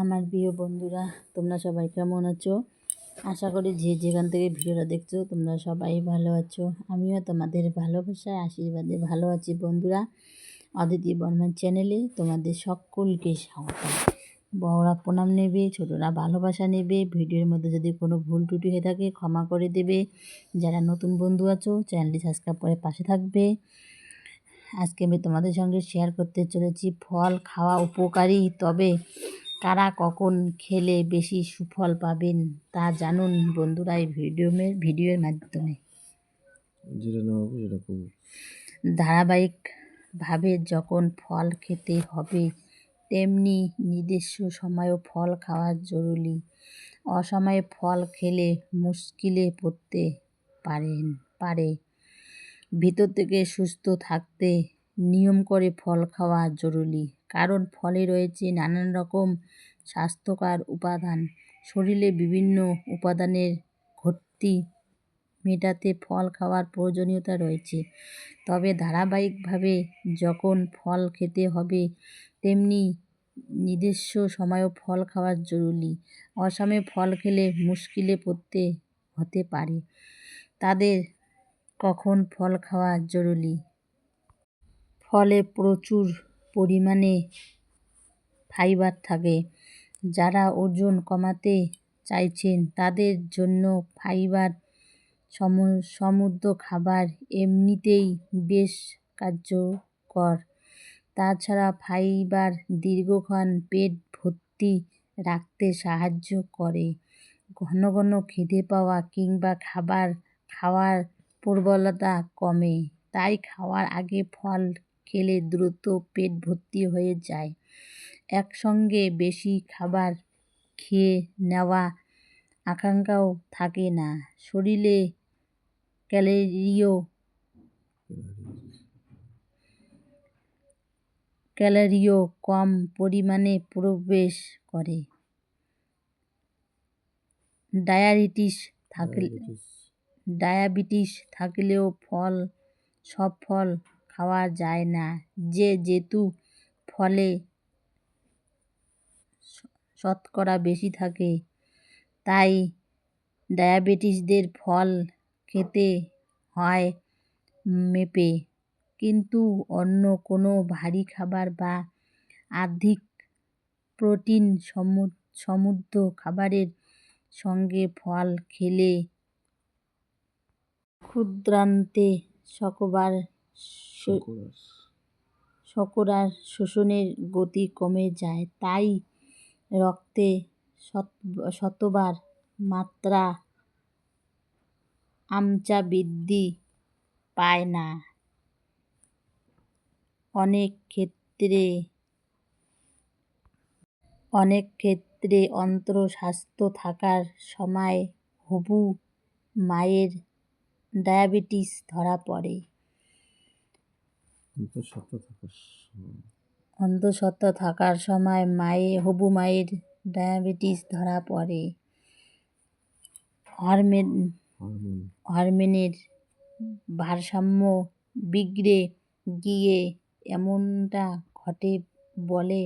আমার প্রিয় বন্ধুরা, তোমরা সবাই কেমন আছো? আশা করি যে যেখান থেকে ভিডিওটা দেখছ, তোমরা সবাই ভালো আছো। আমিও তোমাদের ভালোবাসায়, আশীর্বাদে ভালো আছি বন্ধুরা। অদিতি বর্মার চ্যানেলে তোমাদের সকলকে স্বাগত বড়রা প্রণাম নেবে, ছোটরা ভালোবাসা নেবে। ভিডিওর মধ্যে যদি কোনো ভুল ত্রুটি হয়ে থাকে, ক্ষমা করে দেবে। যারা নতুন বন্ধু আছো চ্যানেলটি সাবস্ক্রাইব করে পাশে থাকবে। আজকে আমি তোমাদের সঙ্গে শেয়ার করতে চলেছি ফল খাওয়া উপকারী। তবে কারা কখন খেলে বেশি সুফল পাবেন তা জানুন বন্ধুরা এই ভিডিও ভিডিওর মাধ্যমে। ধারাবাহিকভাবে যখন ফল খেতে হবে, তেমনি নিজস্ব সময়ও ফল খাওয়া জরুরি। অসময়ে ফল খেলে মুশকিলে পড়তে পারেন পারে। ভিতর থেকে সুস্থ থাকতে নিয়ম করে ফল খাওয়া জরুরি। কারণ ফলে রয়েছে নানান রকম স্বাস্থ্যকর উপাদান। শরীরে বিভিন্ন উপাদানের ঘাটতি মেটাতে ফল খাওয়ার প্রয়োজনীয়তা রয়েছে। তবে ধারাবাহিকভাবে যখন ফল খেতে হবে, তেমনি নিজস্ব সময়ও ফল খাওয়ার জরুরি। অসময়ে ফল খেলে মুশকিলে পড়তে হতে পারে। তাদের কখন ফল খাওয়া জরুরি? ফলে প্রচুর পরিমাণে ফাইবার থাকে। যারা ওজন কমাতে চাইছেন, তাদের জন্য ফাইবার সমৃদ্ধ খাবার এমনিতেই বেশ কার্যকর। তাছাড়া ফাইবার দীর্ঘক্ষণ পেট ভর্তি রাখতে সাহায্য করে। ঘন ঘন খিদে পাওয়া কিংবা খাবার খাওয়ার প্রবলতা কমে, তাই খাওয়ার আগে ফল খেলে দ্রুত পেট ভর্তি হয়ে যায়। একসঙ্গে বেশি খাবার খেয়ে নেওয়া আকাঙ্ক্ষাও থাকে না। শরীরে ক্যালোরিও ক্যালোরিও কম পরিমাণে প্রবেশ করে। ডায়াবেটিস থাকলে ডায়াবেটিস থাকলেও ফল সব ফল খাওয়া যায় না। যে যেহেতু ফলে শতকরা বেশি থাকে। তাই ডায়াবেটিসদের ফল খেতে হয় মেপে। কিন্তু অন্য কোনো ভারী খাবার বা অধিক প্রোটিন সমৃদ্ধ খাবারের সঙ্গে ফল খেলে ক্ষুদ্রান্তে শকবার শর্করার শোষণের গতি কমে যায় তাই রক্তে শর্করার মাত্রা আমচা বৃদ্ধি পায় না। অনেক ক্ষেত্রে অনেক ক্ষেত্রে অন্তর স্বাস্থ্য থাকার সময় হবু মায়ের ডায়াবেটিস ধরা পড়ে। অন্তঃসত্ত্বা থাকার সময়। মায়ে হবু মায়ের ডায়াবেটিস ধরা পড়ে। হরমোন হরমোনের ভারসাম্য বিগড়ে গিয়ে এমনটা ঘটে বলে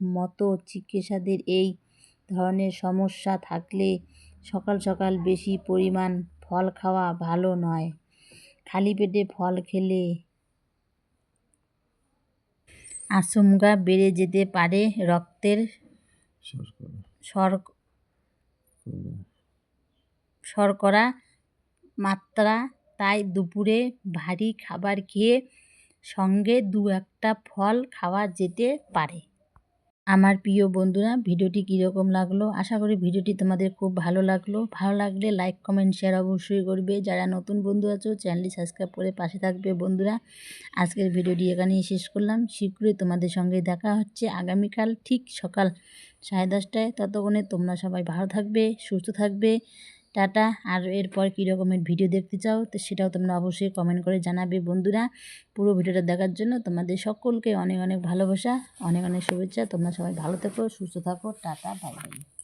মতো চিকিৎসাদের এই ধরনের সমস্যা থাকলে সকাল সকাল বেশি পরিমাণ ফল খাওয়া ভালো নয়। খালি পেটে ফল খেলে আচমকা বেড়ে যেতে পারে রক্তের শর্করা মাত্রা। তাই দুপুরে ভারী খাবার খেয়ে সঙ্গে দু একটা ফল খাওয়া যেতে পারে। আমার প্রিয় বন্ধুরা, ভিডিওটি কীরকম লাগল? আশা করি ভিডিওটি তোমাদের খুব ভালো লাগল। ভালো লাগলে লাইক কমেন্ট শেয়ার অবশ্যই করবে। যারা নতুন বন্ধু আছো চ্যানেলটি সাবস্ক্রাইব করে পাশে থাকবে বন্ধুরা। আজকের ভিডিওটি এখানেই শেষ করলাম। শীঘ্রই তোমাদের সঙ্গে দেখা হচ্ছে আগামীকাল ঠিক সকাল সাড়ে দশটায়। ততক্ষণে তোমরা সবাই ভালো থাকবে, সুস্থ থাকবে। টাটা। আর এরপর কী রকমের ভিডিও দেখতে চাও, তো সেটাও তোমরা অবশ্যই কমেন্ট করে জানাবে। বন্ধুরা, পুরো ভিডিওটা দেখার জন্য তোমাদের সকলকে অনেক অনেক ভালোবাসা, অনেক অনেক শুভেচ্ছা। তোমরা সবাই ভালো থাকো, সুস্থ থাকো। Tata bye bye